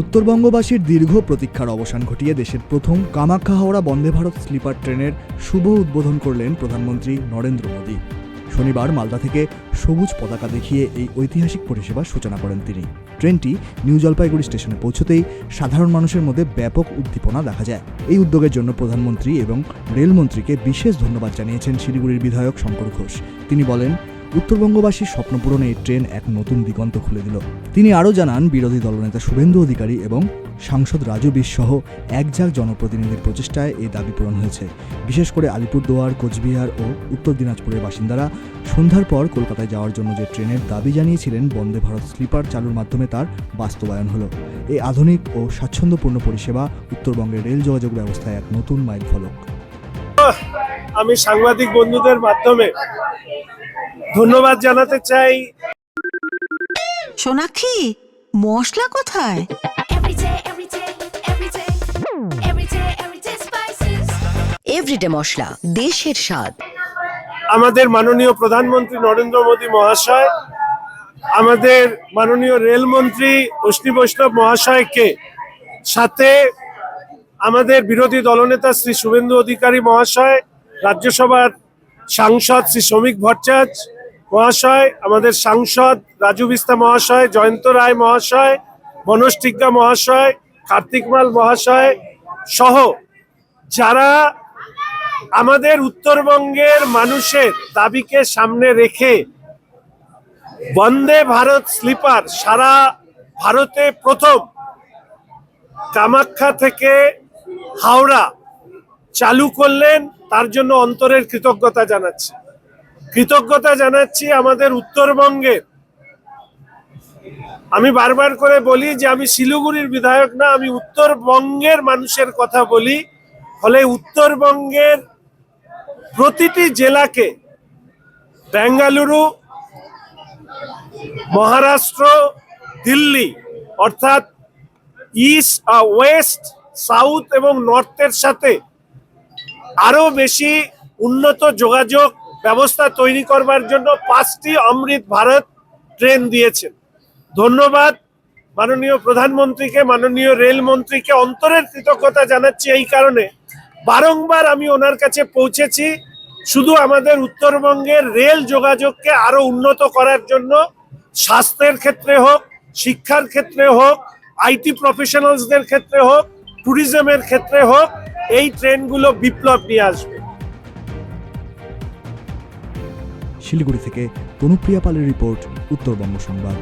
উত্তরবঙ্গবাসীর দীর্ঘ প্রতীক্ষার অবসান ঘটিয়ে দেশের প্রথম কামাখ্যা হাওড়া বন্দে ভারত স্লিপার ট্রেনের শুভ উদ্বোধন করলেন প্রধানমন্ত্রী নরেন্দ্র মোদী। শনিবার মালদা থেকে সবুজ পতাকা দেখিয়ে এই ঐতিহাসিক পরিষেবার সূচনা করেন তিনি। ট্রেনটি নিউ জলপাইগুড়ি স্টেশনে পৌঁছতেই সাধারণ মানুষের মধ্যে ব্যাপক উদ্দীপনা দেখা যায়। এই উদ্যোগের জন্য প্রধানমন্ত্রী এবং রেলমন্ত্রীকে বিশেষ ধন্যবাদ জানিয়েছেন শিলিগুড়ির বিধায়ক শঙ্কর ঘোষ। তিনি বলেন উত্তরবঙ্গবাসীর স্বপ্ন পূরণে এই ট্রেন এক নতুন দিগন্ত খুলে দিল। তিনি আরও জানান, বিরোধী দলনেতা শুভেন্দু অধিকারী এবং সাংসদ রাজু বিশ সহ একঝাঁক জনপ্রতিনিধির প্রচেষ্টায় এই দাবি পূরণ হয়েছে। বিশেষ করে আলিপুরদুয়ার, কোচবিহার ও উত্তর দিনাজপুরের বাসিন্দারা সন্ধ্যার পর কলকাতায় যাওয়ার জন্য যে ট্রেনের দাবি জানিয়েছিলেন বন্দে ভারত স্লিপার চালুর মাধ্যমে তার বাস্তবায়ন হলো। এই আধুনিক ও স্বাচ্ছন্দ্যপূর্ণ পরিষেবা উত্তরবঙ্গের রেল যোগাযোগ ব্যবস্থায় এক নতুন মাইল ফলক আমি সাংবাদিক বন্ধুদের মাধ্যমে ধন্যবাদ জানাতে চাই। সোনাক্ষী মশলা কোথায়? Every day, every day, every day, every day, every day spices. Everyday মশলা দেশের স্বাদ। আমাদের মাননীয় প্রধানমন্ত্রী নরেন্দ্র মোদী মহাশয় আমাদের মাননীয় রেলমন্ত্রী অশ্নি বৈষ্ণব মহাশয়কে সাথে আমাদের বিরোধী দলনেতা শ্রী শুভেন্দু অধিকারী মহাশয় রাজ্যসভার সাংসদ শ্রী শ্রমিক ভট্টাচার্য মহাশয়, আমাদের সাংসদ রাজু বিস্তা মহাশয়, জয়ন্ত রায় মহাশয়, মনোজ মহাশয়, কার্তিক মাল মহাশয় সহ যারা আমাদের উত্তরবঙ্গের মানুষের দাবিকে সামনে রেখে বন্দে ভারত স্লিপার সারা ভারতে প্রথম কামাখ্যা থেকে হাওড়া চালু করলেন, তার জন্য অন্তরের কৃতজ্ঞতা জানাচ্ছি। কৃতজ্ঞতা জানাচ্ছি আমাদের উত্তরবঙ্গের আমি বারবার করে বলি যে আমি শিলিগুড়ির বিধায়ক না, আমি উত্তরবঙ্গের মানুষের কথা বলি। ফলে উত্তরবঙ্গের প্রতিটি জেলাকে বেঙ্গালুরু, মহারাষ্ট্র, দিল্লি, অর্থাৎ ইস্ট ওয়েস্ট, সাউথ এবং নর্থের সাথে আরও বেশি উন্নত যোগাযোগ ব্যবস্থা তৈরি করবার জন্য পাঁচটি অমৃত ভারত ট্রেন দিয়েছেন। ধন্যবাদ মাননীয় প্রধানমন্ত্রীকে, মাননীয় রেলমন্ত্রীকে অন্তরের কৃতজ্ঞতা জানাচ্ছি এই কারণে। বারংবার আমি ওনার কাছে পৌঁছেছি। শুধু আমাদের উত্তরবঙ্গের রেল যোগাযোগকে আরও উন্নত করার জন্য স্বাস্থ্যের ক্ষেত্রে হোক, শিক্ষার ক্ষেত্রে হোক, আইটি প্রফেশনালসদের ক্ষেত্রে হোক, ট্যুরিজমের ক্ষেত্রে হোক, এই ট্রেনগুলো বিপ্লব নিয়ে আসবে। শিলিগুড়ি থেকে তনুপ্রিয়া পালের রিপোর্ট উত্তরবঙ্গ সংবাদ।